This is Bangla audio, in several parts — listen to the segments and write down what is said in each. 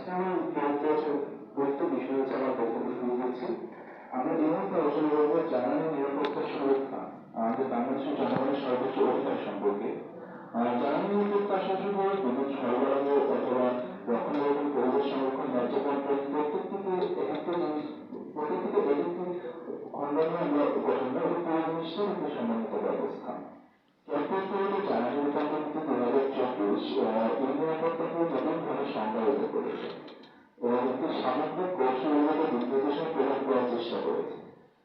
আজকে আমি বলতে বিষয় হচ্ছে আমার বক্তব্য শুরু করছি আমরা এই মুহূর্তে আলোচনা করব জ্বালানি নিরাপত্তা সুরক্ষা, আমাদের বাংলাদেশের জনগণের সর্বোচ্চ অধিকার সম্পর্কে। জ্বালানি নিরাপত্তা শাসন বিদ্যুৎ সরবরাহ অথবা রক্ষণাবেক্ষণ, পরিবেশ সংরক্ষণ ন্যায্যকরণ প্রত্যেকটিকে চব্বিশ সামগ্রিক কৌশলগত বিশ্লেষণ প্রদান করার চেষ্টা করেছে।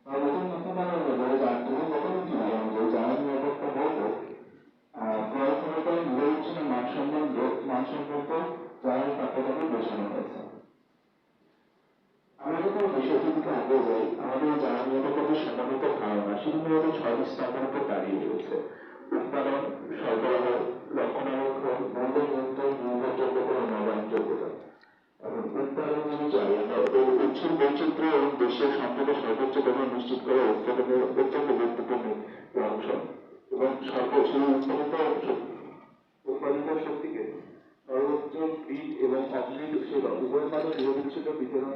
আর নতুন নীতিমালা অনুযায়ী যা তুমি যখন নীতি অনুযায়ী জ্বালানি নিরাপত্তা বলতে ক্রয় ক্ষমতায় নিরবিচ্ছিন্ন মানসম্পন্ন মানসম্পন্ন জ্বালানি পাত্রটাকে বোঝানো হয়েছে। আমরা যদি বিষয়টির দিকে আগে যাই, আমাদের জ্বালানি নিরাপত্তার সমন্বিত ধারণা, সেটি মূলত ছয়টি স্তম্ভের উপর দাঁড়িয়ে রয়েছে। উৎপাদন, সরবরাহ, রক্ষণাবেক্ষণ উৎসের বৈচিত্র্য এবং দেশের সম্পদের সর্বোচ্চ ব্যবহার নিশ্চিত করা উৎপাদনের অত্যন্ত গুরুত্বপূর্ণ অংশ। এবং সর্বোচ্চ উৎপাদিত উৎপাদিত শক্তিকে সর্বোচ্চ গ্রিড এবং অগ্রিড সেবা উভয় মাধ্যমে নিরবিচ্ছিন্ন বিতরণ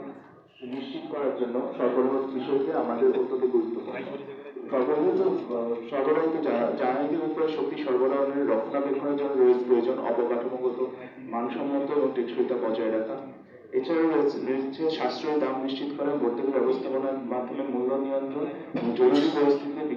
নিশ্চিত করার জন্য সরবরাহ বিষয়টি আমাদের অত্যন্ত গুরুত্বপূর্ণ সরবরাহিত শক্তি সরবরাহের রক্ষণাবেক্ষণের জন্য প্রয়োজন অবকাঠামোগত মানসম্মত এবং টেকসইতা বজায় রাখা। এছাড়াও রয়েছে সাশ্রয়ী দাম নিশ্চিত করা ভর্তুকি ব্যবস্থাপনার মাধ্যমে মূল্য নিয়ন্ত্রণ জরুরি পরিস্থিতিতে